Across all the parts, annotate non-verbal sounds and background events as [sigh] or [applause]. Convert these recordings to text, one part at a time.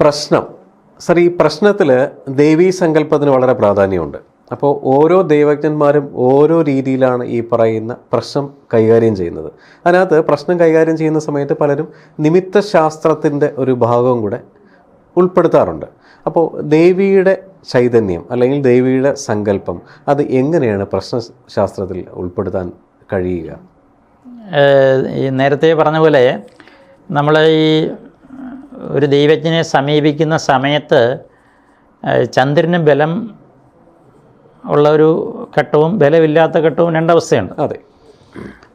പ്രശ്നം. സർ ഈ പ്രശ്നത്തിൽ ദേവീ സങ്കല്പത്തിന് വളരെ പ്രാധാന്യമുണ്ട്. അപ്പോൾ ഓരോ ദൈവജ്ഞന്മാരും ഓരോ രീതിയിലാണ് ഈ പറയുന്ന പ്രശ്നം കൈകാര്യം ചെയ്യുന്നത്. അതിനകത്ത് പ്രശ്നം കൈകാര്യം ചെയ്യുന്ന സമയത്ത് പലരും നിമിത്ത ശാസ്ത്രത്തിന്റെ ഒരു ഭാഗവും കൂടെ ഉൾപ്പെടുത്താറുണ്ട്. അപ്പോൾ ദേവിയുടെ ചൈതന്യം അല്ലെങ്കിൽ ദേവിയുടെ സങ്കല്പം അത് എങ്ങനെയാണ് പ്രശ്നശാസ്ത്രത്തിൽ ഉൾപ്പെടുത്താൻ കഴിയുക? നേരത്തെ പറഞ്ഞ പോലെ നമ്മൾ ഈ ഒരു ദൈവജ്ഞനെ സമീപിക്കുന്ന സമയത്ത് ചന്ദ്രന് ബലം ഉള്ള ഒരു ഘട്ടവും ബലമില്ലാത്ത ഘട്ടവും രണ്ടവസ്ഥയുണ്ട്. അതെ.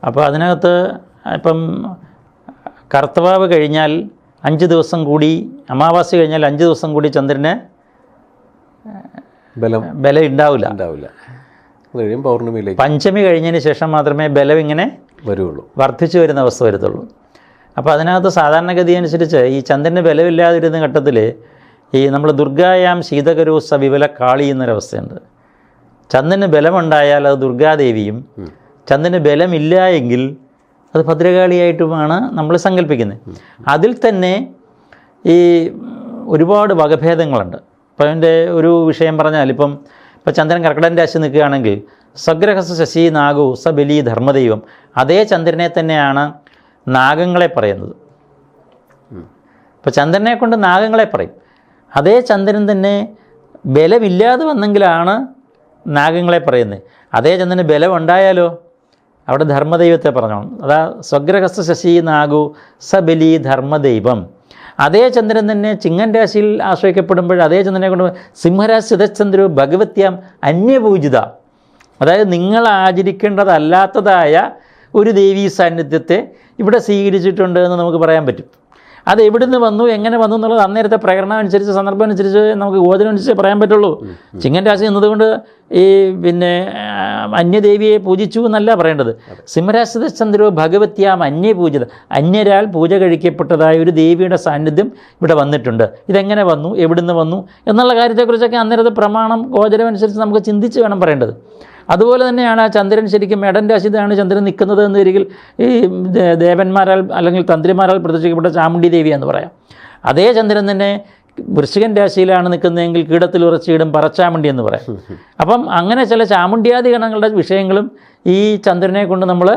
അപ്പോൾ അതിനകത്ത് ഇപ്പം കർത്തവാവ് കഴിഞ്ഞാൽ അഞ്ച് ദിവസം കൂടി അമാവാസി കഴിഞ്ഞാൽ അഞ്ച് ദിവസം കൂടി ചന്ദ്രന് ബലം ബലം ഉണ്ടാവില്ല. ഉണ്ടാവില്ല പൗർണമിയിലേക്ക് പഞ്ചമി കഴിഞ്ഞതിന് ശേഷം മാത്രമേ ബലം ഇങ്ങനെ വരുള്ളൂ വർദ്ധിച്ചു വരുന്ന അവസ്ഥ വരത്തുള്ളൂ. അപ്പോൾ അതിനകത്ത് സാധാരണഗതി അനുസരിച്ച് ഈ ചന്ദ്രന് ബലമില്ലാതിരുന്ന ഘട്ടത്തിൽ ഈ നമ്മൾ ദുർഗായാം ശീതകരു സവിവല കാളി എന്നൊരവസ്ഥയുണ്ട്. ചന്ദ്രന് ബലമുണ്ടായാൽ അത് ദുർഗാദേവിയും ചന്ദ്രന് ബലമില്ല എങ്കിൽ അത് ഭദ്രകാളിയായിട്ടുമാണ് നമ്മൾ സങ്കല്പിക്കുന്നത്. അതിൽ തന്നെ ഈ ഒരുപാട് വകഭേദങ്ങളുണ്ട്. ഇപ്പം അതിന്റെ ഒരു വിഷയം പറഞ്ഞാൽ ഇപ്പം ഇപ്പം ചന്ദ്രൻ കർക്കിടൻ രാശി നിൽക്കുകയാണെങ്കിൽ സ്വഗ്രഹസ ശശി നാഗു സബലി ധർമ്മദൈവം അതേ ചന്ദ്രനെ തന്നെയാണ് നാഗങ്ങളെ പറയുന്നത്. ഇപ്പോൾ ചന്ദ്രനെ കൊണ്ട് നാഗങ്ങളെ പറയും. അതേ ചന്ദ്രൻ തന്നെ ബലമില്ലാതെ വന്നെങ്കിലാണ് നാഗങ്ങളെ പറയുന്നത്. അതേ ചന്ദ്രന് ബലം ഉണ്ടായാലോ അവിടെ ധർമ്മദൈവത്തെ പറഞ്ഞു അതാ സ്വഗ്രഹസ്ഥ ശശി നാഗു സബലി ധർമ്മദൈവം. അതേ ചന്ദ്രൻ തന്നെ ചിങ്ങൻ രാശിയിൽ ആശ്രയിക്കപ്പെടുമ്പോൾ അതേ ചന്ദ്രനെ കൊണ്ട് സിംഹരാശി സ്ഥിതചന്ദ്രു ഭഗവത്യാം അന്യപൂജിത. അതായത് നിങ്ങൾ ആചരിക്കേണ്ടതല്ലാത്തതായ ഒരു ദേവീ സാന്നിധ്യത്തെ ഇവിടെ സ്വീകരിച്ചിട്ടുണ്ട് എന്ന് നമുക്ക് പറയാൻ പറ്റും. അത് എവിടുന്ന് വന്നു എങ്ങനെ വന്നു എന്നുള്ളത് അന്നേരത്തെ പ്രകടനം അനുസരിച്ച് സന്ദർഭം അനുസരിച്ച് നമുക്ക് ഗോചരം അനുസരിച്ച് പറയാൻ പറ്റുള്ളൂ. ചിങ്ങൻ രാശി എന്നതുകൊണ്ട് ഈ പിന്നെ അന്യദേവിയെ പൂജിച്ചു എന്നല്ല പറയേണ്ടത്. സിംഹരാശി ചന്ദ്രോ ഭഗവത്യാം അന്യപൂജിത. അന്യരാൽ പൂജ കഴിക്കപ്പെട്ടതായ ഒരു ദേവിയുടെ സാന്നിധ്യം ഇവിടെ വന്നിട്ടുണ്ട്. ഇതെങ്ങനെ വന്നു എവിടുന്ന് വന്നു എന്നുള്ള കാര്യത്തെക്കുറിച്ചൊക്കെ അന്നേരത്തെ പ്രമാണം ഗോചരം അനുസരിച്ച് നമുക്ക് ചിന്തിച്ച് വേണം പറയേണ്ടത്. അതുപോലെ തന്നെയാണ് ആ ചന്ദ്രൻ ശരിക്കും മേടൻ രാശിയിലാണ് ചന്ദ്രൻ നിൽക്കുന്നത് എന്ന് ഒരിക്കൽ ഈ ദേവന്മാരാൽ അല്ലെങ്കിൽ തന്ത്രിമാരാൽ പ്രദർശിക്കപ്പെട്ട ചാമുണ്ഡി ദേവി എന്ന് പറയാം. അതേ ചന്ദ്രൻ തന്നെ വൃശ്ചികൻ രാശിയിലാണ് നിൽക്കുന്നതെങ്കിൽ കീടത്തിൽ ഉറച്ചിടും പറച്ചാമുണ്ടി എന്ന് പറയാം. അപ്പം അങ്ങനെ ചില ചാമുണ്ഡ്യാദി ഗണങ്ങളുടെ വിഷയങ്ങളും ഈ ചന്ദ്രനെ കൊണ്ട് നമ്മൾ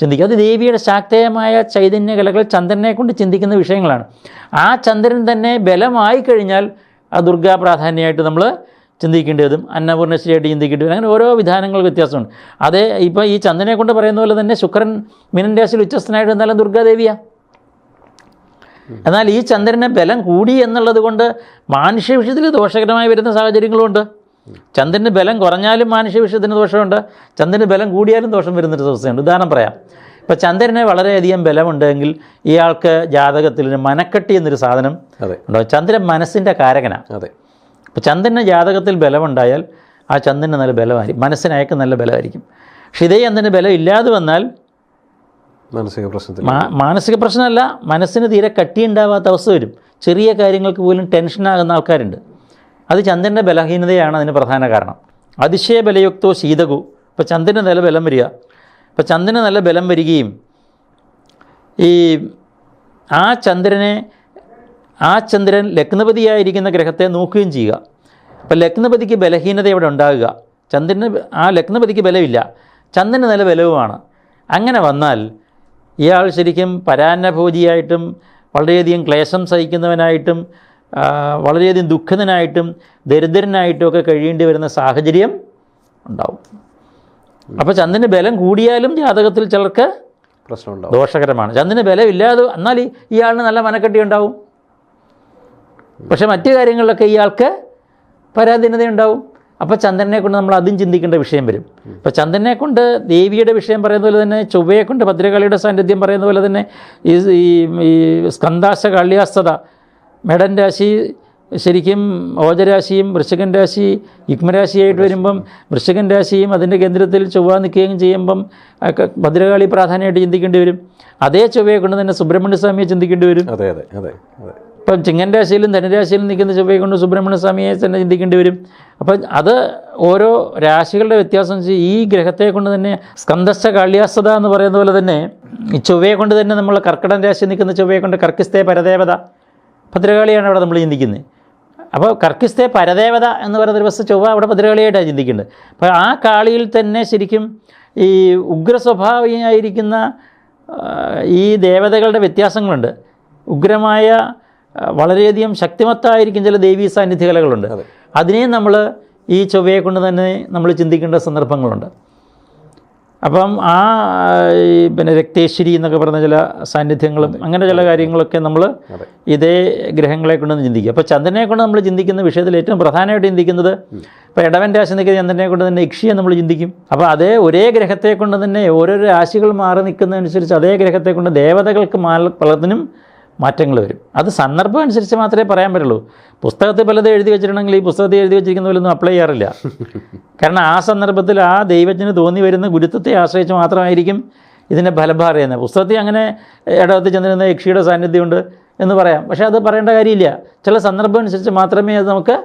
ചിന്തിക്കുക അത് ദേവിയുടെ ശാക്തേയമായ ചൈതന്യ കലകൾ ചന്ദ്രനെ കൊണ്ട് ചിന്തിക്കുന്ന വിഷയങ്ങളാണ്. ആ ചന്ദ്രൻ തന്നെ ബലമായി കഴിഞ്ഞാൽ ആ ദുർഗാ പ്രാധാന്യമായിട്ട് നമ്മൾ ചിന്തിക്കേണ്ടതും അന്നപൂർണശ്രീയായിട്ട് ചിന്തിക്കേണ്ടി വരും അങ്ങനെ ഓരോ വിധാനങ്ങൾ വ്യത്യാസമുണ്ട്. അതേ ഇപ്പോൾ ഈ ചന്ദ്രനെ കൊണ്ട് പറയുന്ന പോലെ തന്നെ ശുക്രൻ മിനൻ രാശിയിൽ ഉച്ചസ്ഥനായിട്ട് എന്നാലും ദുർഗാദേവിയാണ് എന്നാൽ ഈ ചന്ദ്രന് ബലം കൂടി എന്നുള്ളത് കൊണ്ട് മാനുഷ്യ വിഷയത്തിൽ ദോഷകരമായി വരുന്ന സാഹചര്യങ്ങളുമുണ്ട്. ചന്ദ്രന് ബലം കുറഞ്ഞാലും മാനുഷ്യ വിഷയത്തിന് ദോഷമുണ്ട്. ചന്ദ്രന് ബലം കൂടിയാലും ദോഷം വരുന്നൊരു അവസ്ഥയുണ്ട് ഉദാഹരണം പറയാം. ഇപ്പോൾ ചന്ദ്രന് വളരെയധികം ബലമുണ്ടെങ്കിൽ ഇയാൾക്ക് ജാതകത്തിൽ മനക്കെട്ടി എന്നൊരു സാധനം അതെ. ഉണ്ടാവും ചന്ദ്രൻ മനസ്സിന്റെ കാരകനാണ് അതെ. അപ്പോൾ ചന്ദ്രന് ജാതകത്തിൽ ബലമുണ്ടായാൽ ആ ചന്ദ്രന് നല്ല ബലമായിരിക്കും. മനസ്സിനയക്ക് നല്ല ബലമായിരിക്കും. പക്ഷെ ഇതേ ചന്ദ്രന് ബലം ഇല്ലാതെ വന്നാൽ മാനസിക പ്രശ്നത്തിൽ മാനസിക പ്രശ്നമല്ല മനസ്സിന് തീരെ കട്ടിയുണ്ടാവാത്ത അവസ്ഥ വരും. ചെറിയ കാര്യങ്ങൾക്ക് പോലും ടെൻഷനാകുന്ന ആൾക്കാരുണ്ട്. അത് ചന്ദ്രന്റെ ബലഹീനതയാണ് അതിന് പ്രധാന കാരണം. അതിശയ ബലയുക്തോ ശീതകു. ഇപ്പോൾ ചന്ദ്രന് നല്ല ബലം വരിക. ഇപ്പോൾ ചന്ദ്രന് നല്ല ബലം വരികയും ഈ ആ ചന്ദ്രനെ ആ ചന്ദ്രൻ ലഗ്നപതിയായിരിക്കുന്ന ഗ്രഹത്തെ നോക്കുകയും ചെയ്യുക. അപ്പം ലഗ്നപതിക്ക് ബലഹീനത ഇവിടെ ഉണ്ടാകുക. ചന്ദ്രന് ആ ലഗ്നപതിക്ക് ബലമില്ല. ചന്ദ്രന് നല്ല ബലവുമാണ്. അങ്ങനെ വന്നാൽ ഇയാൾ ശരിക്കും പരാന്നഭോജിയായിട്ടും വളരെയധികം ക്ലേശം സഹിക്കുന്നവനായിട്ടും വളരെയധികം ദുഃഖിതനായിട്ടും ദരിദ്രനായിട്ടും ഒക്കെ കഴിയേണ്ടി വരുന്ന സാഹചര്യം ഉണ്ടാവും. അപ്പോൾ ചന്ദ്രന് ബലം കൂടിയാലും ജാതകത്തിൽ ചിലർക്ക് പ്രശ്നമുണ്ടാവും. ദോഷകരമാണ്. ചന്ദ്രന് ബലമില്ലാതെ എന്നാൽ ഈ- ഇയാളിന് നല്ല മനക്കെട്ടി ഉണ്ടാവും. പക്ഷെ മറ്റു കാര്യങ്ങളിലൊക്കെ ഇയാൾക്ക് പരാധീനത ഉണ്ടാവും അപ്പോൾ ചന്ദ്രനെ കൊണ്ട് നമ്മൾ അതും ചിന്തിക്കേണ്ട വിഷയം വരും. അപ്പോൾ ചന്ദ്രനെ കൊണ്ട് ദേവിയുടെ വിഷയം പറയുന്ന പോലെ തന്നെ ചൊവ്വയെ കൊണ്ട് ഭദ്രകാളിയുടെ സാന്നിധ്യം പറയുന്ന പോലെ തന്നെ ഈ ഈ സ്കന്ദാശ കാള്യാസ്തത മേടൻ രാശി ശരിക്കും ഓജരാശിയും വൃശ്ചികൻ രാശി യുഗ്മരാശിയായിട്ട് വരുമ്പം വൃശ്ചികൻ രാശിയും അതിന്റെ കേന്ദ്രത്തിൽ ചൊവ്വ നിൽക്കുകയും ചെയ്യുമ്പം ഭദ്രകാളി പ്രാധാന്യമായിട്ട് ചിന്തിക്കേണ്ടി വരും. അതേ ചൊവ്വയെ കൊണ്ട് തന്നെ സുബ്രഹ്മണ്യ സ്വാമിയെ ചിന്തിക്കേണ്ടി വരും. അതെ അതെ അതെ അതെ. ഇപ്പം ചിങ്ങൻ രാശിയിലും ധനുരാശിയിലും നിൽക്കുന്ന ചൊവ്വയെ കൊണ്ട് സുബ്രഹ്മണ്യ സ്വാമിയെ തന്നെ ചിന്തിക്കേണ്ടി വരും. അപ്പം അത് ഓരോ രാശികളുടെ വ്യത്യാസം ഈ ഗ്രഹത്തെ കൊണ്ട് തന്നെ സ്കന്ധസ്ഥ കാള്യാസ്തത എന്ന് പറയുന്ന പോലെ തന്നെ ഈ ചൊവ്വയെ കൊണ്ട് തന്നെ നമ്മൾ കർക്കിടൻ രാശി നിൽക്കുന്ന ചൊവ്വയെ കൊണ്ട് കർക്കിസ്തേ പരദേവത ഭദ്രകാളിയാണ് അവിടെ നമ്മൾ ചിന്തിക്കുന്നത്. അപ്പോൾ കർക്കിസ്തേ പരദേവത എന്ന് പറയുന്ന ദിവസം ചൊവ്വ അവിടെ ഭദ്രകാളിയായിട്ടാണ് ചിന്തിക്കേണ്ടത്. അപ്പോൾ ആ കാളിയിൽ തന്നെ ശരിക്കും ഈ ഉഗ്ര സ്വഭാവിയായിരിക്കുന്ന ഈ ദേവതകളുടെ വ്യത്യാസങ്ങളുണ്ട്. ഉഗ്രമായ വളരെയധികം ശക്തിമത്തായിരിക്കും ചില ദേവീ സാന്നിധ്യ കലകളുണ്ട് അതിനെയും നമ്മൾ ഈ ചൊവ്വയെ കൊണ്ട് തന്നെ നമ്മൾ ചിന്തിക്കേണ്ട സന്ദർഭങ്ങളുണ്ട്. അപ്പം ആ പിന്നെ രക്തേശ്വരി എന്നൊക്കെ പറഞ്ഞ ചില സാന്നിധ്യങ്ങളും അങ്ങനെ ചില കാര്യങ്ങളൊക്കെ നമ്മൾ ഇതേ ഗ്രഹങ്ങളെ കൊണ്ട് ചിന്തിക്കുക. അപ്പോൾ ചന്ദ്രനെ കൊണ്ട് നമ്മൾ ചിന്തിക്കുന്ന വിഷയത്തിൽ ഏറ്റവും പ്രധാനമായിട്ട് ചിന്തിക്കുന്നത് ഇപ്പോൾ ഇടവൻ രാശി നിൽക്കുന്ന ചന്ദ്രനെ കൊണ്ട് തന്നെ ഇക്ഷിയെ നമ്മൾ ചിന്തിക്കും. അപ്പോൾ അതേ ഒരേ ഗ്രഹത്തെ കൊണ്ട് തന്നെ ഓരോരോ രാശികൾ മാറി നിൽക്കുന്നതനുസരിച്ച് അതേ ഗ്രഹത്തെ കൊണ്ട് ദേവതകൾക്ക് മാ- പലതിനും മാറ്റങ്ങൾ വരും. അത് സന്ദർഭം അനുസരിച്ച് മാത്രമേ പറയാൻ പറ്റുള്ളൂ. പുസ്തകത്തിൽ പലതും എഴുതി വെച്ചിട്ടുണ്ടെങ്കിൽ ഈ പുസ്തകത്തിൽ എഴുതി വെച്ചിരിക്കുന്ന പോലൊന്നും അപ്ലൈ ചെയ്യാറില്ല. കാരണം ആ സന്ദർഭത്തിൽ ആ ദൈവജ്ഞന് തോന്നി വരുന്ന ഗുരുത്വത്തെ ആശ്രയിച്ച് മാത്രമായിരിക്കും ഇതിന്റെ ഫലം പറയുന്നത്. പുസ്തകത്തിൽ അങ്ങനെ ഇടവത്തിൽ ചെന്നിരുന്ന യക്ഷിയുടെ സാന്നിധ്യമുണ്ട് എന്ന് പറയാം. പക്ഷേ അത് പറയേണ്ട കാര്യമില്ല. ചില സന്ദർഭം അനുസരിച്ച് മാത്രമേ അത് നമുക്ക്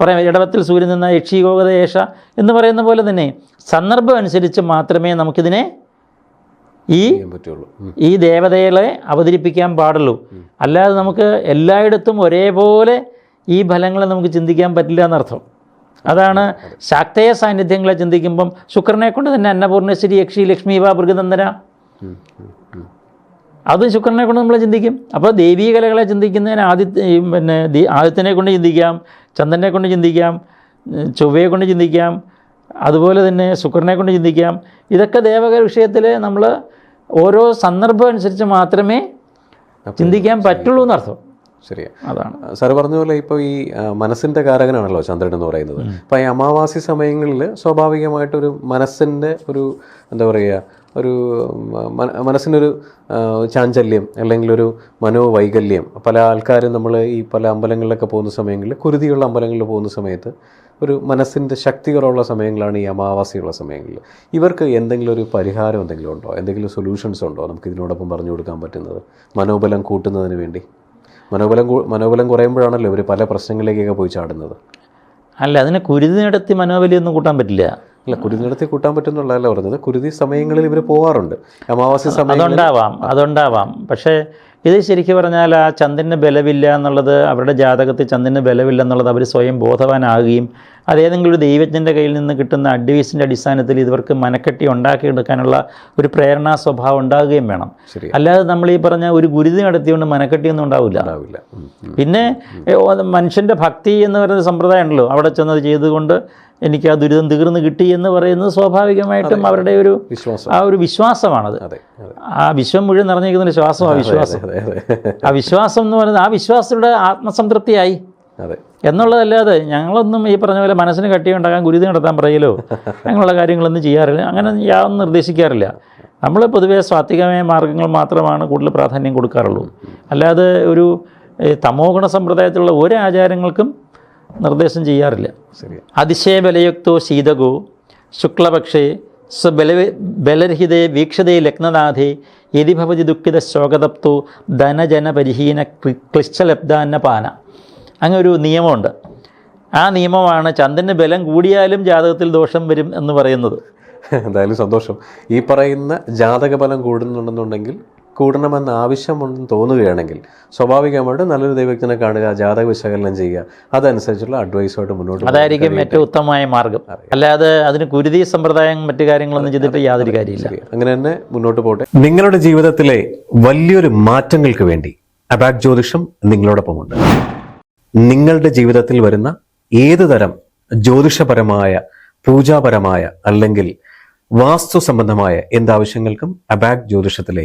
പറയാം. ഇടവത്തിൽ സൂര്യൻ നിന്ന യക്ഷി ഗോഗതയേഷ എന്ന് പറയുന്ന പോലെ തന്നെ സന്ദർഭം അനുസരിച്ച് മാത്രമേ നമുക്കിതിനെ ഈ ഈ ദേവതകളെ അവതരിപ്പിക്കാൻ പാടുള്ളൂ. അല്ലാതെ നമുക്ക് എല്ലായിടത്തും ഒരേപോലെ ഈ ഫലങ്ങളെ നമുക്ക് ചിന്തിക്കാൻ പറ്റില്ല എന്നർത്ഥം. അതാണ് ശാക്തേയ സാന്നിധ്യങ്ങളെ ചിന്തിക്കുമ്പം ശുക്രനെ കൊണ്ട് തന്നെ അന്നപൂർണേശ്വരി യക്ഷി ലക്ഷ്മി വാ ഉം. അതും ശുക്രനെ കൊണ്ട് നമ്മൾ ചിന്തിക്കും. അപ്പോൾ ദേവീ കലകളെ ചിന്തിക്കുന്നതിന് ആദിത്യ പിന്നെ ആദിത്യനെ കൊണ്ട് ചിന്തിക്കാം ചന്ദ്രനെ കൊണ്ട് ചിന്തിക്കാം ചൊവ്വയെ കൊണ്ട് ചിന്തിക്കാം അതുപോലെ തന്നെ ശുക്രനെ കൊണ്ട് ചിന്തിക്കാം. ഇതൊക്കെ ദേവക വിഷയത്തിൽ നമ്മൾ ഓരോ സന്ദർഭം അനുസരിച്ച് മാത്രമേ ചിന്തിക്കാൻ പറ്റുള്ളൂ എന്നർത്ഥം ശരിയാ. അതാണ്. സാർ പറഞ്ഞ പോലെ ഇപ്പോൾ ഈ മനസ്സിന്റെ മനസ്സിന്റെ കാരകനാണല്ലോ ചന്ദ്രൻ എന്ന് പറയുന്നത്. അപ്പോൾ ഈ അമാവാസി സമയങ്ങളിൽ സ്വാഭാവികമായിട്ടൊരു മനസ്സിന്റെ ഒരു എന്താ പറയുക ഒരു മനസ്സിനൊരു ചാഞ്ചല്യം അല്ലെങ്കിൽ ഒരു മനോവൈകല്യം. പല ആൾക്കാരും നമ്മൾ ഈ പല അമ്പലങ്ങളിലൊക്കെ പോകുന്ന സമയങ്ങളിൽ കുരുതിയുള്ള അമ്പലങ്ങളിൽ പോകുന്ന സമയത്ത് ഒരു മനസ്സിന്റെ ശക്തി കുറവുള്ള സമയങ്ങളാണ് ഈ അമാവാസിയുള്ള സമയങ്ങളിൽ. ഇവർക്ക് എന്തെങ്കിലും ഒരു പരിഹാരം എന്തെങ്കിലും ഉണ്ടോ? എന്തെങ്കിലും സൊല്യൂഷൻസ് ഉണ്ടോ? നമുക്ക് ഇതിനോടൊപ്പം പറഞ്ഞു കൊടുക്കാൻ പറ്റുന്നത്. മനോബലം കൂട്ടുന്നതിന് വേണ്ടി. മനോബലം മനോബലം കുറയുമ്പോഴാണല്ലോ ഇവർ പല പ്രശ്നങ്ങളിലേക്കൊക്കെ പോയി ചാടുന്നത്. അല്ല അതിനെ കുരുതി നടത്തി മനോബലിയൊന്നും കൂട്ടാൻ പറ്റില്ല. അല്ല കുരുതി നടത്തി കൂട്ടാൻ പറ്റുന്നുള്ളതല്ല പറഞ്ഞത്. കുരുതി സമയങ്ങളിൽ ഇവർ പോവാറുണ്ട്. അമാവാസി സമയം അതുണ്ടാവാം അതുണ്ടാവാം. പക്ഷേ ഇത് ശരിക്കും പറഞ്ഞാൽ ആ ചന്ദ്രന് ബലമില്ല എന്നുള്ളത് അവരുടെ ജാതകത്തിൽ ചന്ദ്രന് ബലമില്ല എന്നുള്ളത് അവർ സ്വയം ബോധവാനാകുകയും അതേതെങ്കിലും ഒരു ദൈവജ്ഞന്റെ കയ്യിൽ നിന്ന് കിട്ടുന്ന അഡ്വൈസിന്റെ അടിസ്ഥാനത്തിൽ ഇവർക്ക് മനക്കെട്ടി ഉണ്ടാക്കിയെടുക്കാനുള്ള ഒരു പ്രേരണാ സ്വഭാവം ഉണ്ടാകുകയും വേണം. അല്ലാതെ നമ്മൾ ഈ പറഞ്ഞ ഒരു ഗുരുതി നടത്തിയുകൊണ്ട് മനക്കെട്ടിയൊന്നും ഉണ്ടാവില്ല. ഉണ്ടാവില്ല. പിന്നെ മനുഷ്യന്റെ ഭക്തി എന്ന് പറയുന്ന സമ്പ്രദായം ഉണ്ടല്ലോ അവിടെ ചെന്നത് ചെയ്തുകൊണ്ട് എനിക്ക് ആ ദുരിതം തീർന്നു കിട്ടി എന്ന് പറയുന്നത് സ്വാഭാവികമായിട്ടും അവരുടെ ഒരു വിശ്വാസം. ആ ഒരു വിശ്വാസമാണത്. ആ വിശ്വം മുഴുവൻ നിറഞ്ഞിരിക്കുന്ന ഒരു ശ്വാസം ആ വിശ്വാസം. ആ വിശ്വാസം എന്ന് പറയുന്നത് ആ വിശ്വാസത്തിലൂടെ ആത്മസംതൃപ്തിയായി. അതെ. എന്നുള്ളതല്ലാതെ ഞങ്ങളൊന്നും ഈ പറഞ്ഞ പോലെ മനസ്സിന് കട്ടിയുണ്ടാക്കാൻ ഗുരുതി നടത്താൻ പറയലോ? അങ്ങനെയുള്ള കാര്യങ്ങളൊന്നും ചെയ്യാറില്ല. അങ്ങനെ യാതൊന്നും നിർദ്ദേശിക്കാറില്ല. നമ്മൾ പൊതുവേ സ്വാത്വികമായ മാർഗങ്ങൾ മാത്രമാണ് കൂടുതൽ പ്രാധാന്യം കൊടുക്കാറുള്ളൂ. അല്ലാതെ ഒരു തമോ ഗുണ സമ്പ്രദായത്തിലുള്ള ഒരു ആചാരങ്ങൾക്കും നിർദ്ദേശം ചെയ്യാറില്ല. ശരി അതിശയ ബലയുക്തോ ശീതകോ ശുക്ലപക്ഷേ സ്വബല ബലരഹിതേ വീക്ഷതേ ലഗ്നനാഥേ യതി ഭവതി ദുഃഖിത ശോകതപ്തോ ധനജനപരിഹീന ക്ലി- ക്ലിശ്ചലബ്ധാന്ന പാന അങ്ങനെ ഒരു നിയമമുണ്ട്. ആ നിയമമാണ് ചന്ദ്രന് ബലം കൂടിയാലും ജാതകത്തിൽ ദോഷം വരും എന്ന് പറയുന്നത്. [laughs] എന്തായാലും സന്തോഷം. ഈ പറയുന്ന ജാതക ബലം കൂടുന്നുണ്ടെന്നുണ്ടെങ്കിൽ കൂടണമെന്ന് ആവശ്യമുണ്ടെന്ന് തോന്നുകയാണെങ്കിൽ സ്വാഭാവികമായിട്ടും നല്ലൊരു ദൈവജ്ഞനെ കാണുക ജാതക വിശകലനം ചെയ്യുക. അതനുസരിച്ചുള്ള അഡ്വൈസുമായിട്ട് മുന്നോട്ട് അതായിരിക്കും ഏറ്റവും ഉത്തമമായ മാർഗം. അല്ലാതെ അതിന് കുരുതി സമ്പ്രദായം മറ്റു കാര്യങ്ങളൊന്നും ചെയ്തിട്ട് യാതൊരു കാര്യമില്ല അങ്ങനെ തന്നെ മുന്നോട്ട് പോട്ടെ. നിങ്ങളുടെ ജീവിതത്തിലെ വലിയൊരു മാറ്റങ്ങൾക്ക് വേണ്ടി അബാക് ജ്യോതിഷം നിങ്ങളോടൊപ്പമുണ്ട്. നിങ്ങളുടെ ജീവിതത്തിൽ വരുന്ന ഏത് തരം ജ്യോതിഷപരമായ പൂജാപരമായ അല്ലെങ്കിൽ വാസ്തു സംബന്ധമായ എന്താവശ്യങ്ങൾക്കും അബാക് ജ്യോതിഷത്തിലെ